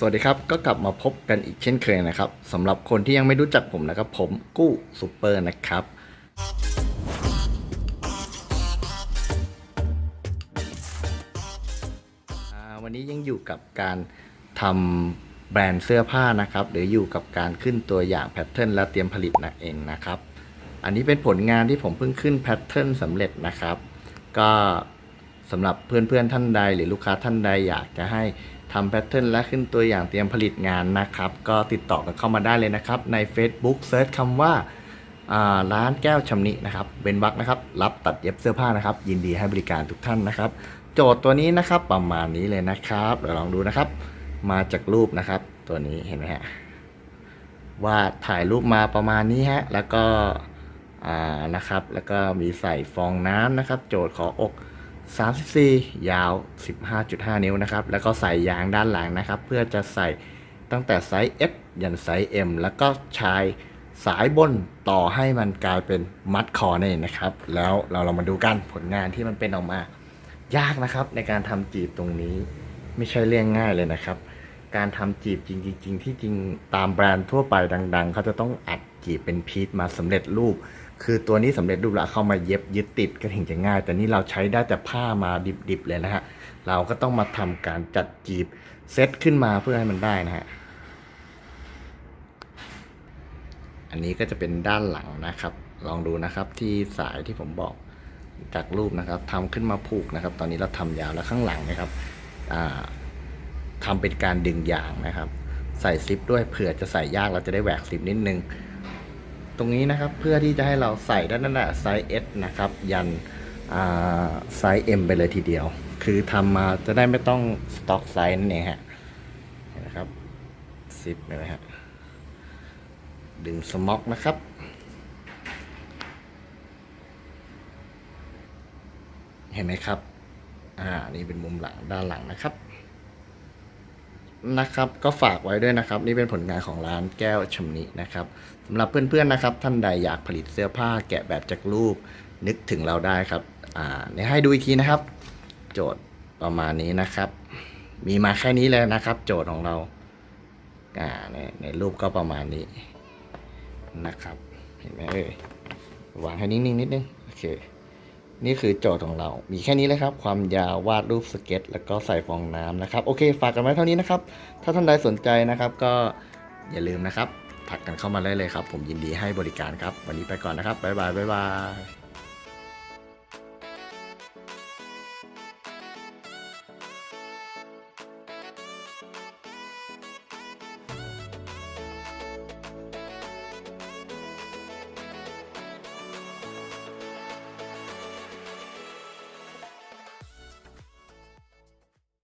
สวัสดีครับ ก็กลับมาพบกันอีกเช่นเคยนะครับสำหรับคนที่ยังไม่รู้จักผมนะครับผมกู้ซูเปอร์นะครับ วันนี้ยังอยู่กับการทำแบรนด์เสื้อผ้านะครับ หรืออยู่กับการขึ้นตัวอย่างแพทเทิร์นและเตรียมผลิตนั่นเองนะครับ อันนี้เป็นผลงานที่ผมเพิ่งขึ้นแพทเทิร์นสำเร็จนะครับ ก็สำหรับเพื่อนๆท่านใด หรือลูกค้าท่านใดอยากจะให้ ทำแพทเทิร์นและขึ้นตัวอย่างเตรียมผลิตงานนะครับ ก็ติดต่อกันเข้ามาได้เลยนะครับ ใน Facebook เซิร์ชคำว่าร้านแก้วชำนินะครับเบนวักนะครับ รับตัดเย็บเสื้อผ้านะครับ ยินดีให้บริการทุกท่านนะครับ โจทย์ตัวนี้นะครับประมาณนี้เลยนะครับเดี๋ยวลองดูนะครับ มาจากรูปนะครับ ตัวนี้เห็นไหมฮะว่าถ่ายรูปมาประมาณนี้ฮะแล้วก็นะครับ แล้วก็มีใส่ฟองน้ำนะครับ โจทย์ขออก 34 ยาว 15.5 นิ้วนะครับ แล้วก็ใส่ยางด้านหลังนะครับ เพื่อจะใส่ตั้งแต่ไซส์ S ยันไซส์ M แล้วก็ชายสายบนต่อให้มันกลายเป็นมัดคอนี่นเองนะครับ แล้วเราเรามาดูกันผลงานที่มันเป็นออกมา ยากนะครับในการทำจีบตรงนี้ไม่ใช่เรื่องง่ายเลยนะครับ การทำจีบจริง ๆ ที่จริงตามแบรนด์ทั่วไปดัง ๆ เขาจะต้องอัดจีบเป็นพีทมาสำเร็จรูป คือตัวนี้สำเร็จรูปแล้วเข้ามาเย็บยึดติดก็ถึงจะง่าย แต่นี่เราใช้ได้แต่ผ้ามาดิบๆเลยนะฮะ เราก็ต้องมาทำการจัดจีบเซตขึ้นมาเพื่อให้มันได้นะฮะ อันนี้ก็จะเป็นด้านหลังนะครับ ลองดูนะครับที่สายที่ผมบอกจากรูปนะครับทำขึ้นมาผูกนะครับ ตอนนี้เราทำยาวแล้วข้างหลังนะครับอ่าทำเป็นการดึงยางนะครับ ใส่ซิปด้วยเผื่อจะใส่ยากเราจะได้แหวกซิปนิดนึง ตรงนี้นะครับเพื่อที่จะให้เราใส่ได้นั่นแหละไซส์ S นะครับ ยันไซส์ M ไปเลยทีเดียว คือทำมาจะได้ไม่ต้องสต็อกไซส์นั่นเองฮะเห็นนะครับซิปเลยฮะดึงสม็อกนะครับเห็นไหมครับ อ่า นี่เป็นมุมหลังด้านหลังนะครับ นะครับ ก็ฝากไว้ด้วยนะครับ นี่เป็นผลงานของร้านแก้วชำนินะครับสำหรับเพื่อนๆนะครับ ท่านใดอยากผลิตเสื้อผ้าแกะแบบจากรูป นึกถึงเราได้ครับ อ่าเดี๋ยให้ดูอีกทีนะครับ โจทย์ประมาณนี้นะครับ มีมาแค่นี้เลยนะครับ โจทย์ของเราอ่าในในรูปก็ประมาณนี้นะครับ เห็นไหมเอ่ยวางให้นิ่งๆนิดนึงโอเค นี่คือโจทย์ของเรา มีแค่นี้เลยครับ ความยาววาดรูปสเก็ต แล้วก็ใส่ฟองน้ำนะครับ โอเค ฝากกันไว้เท่านี้นะครับ ถ้าท่านใดสนใจนะครับ ก็อย่าลืมนะครับ ถักกันเข้ามาได้เลยครับ ผมยินดีให้บริการครับ วันนี้ไปก่อนนะครับ บ๊ายบาย บ๊ายบาย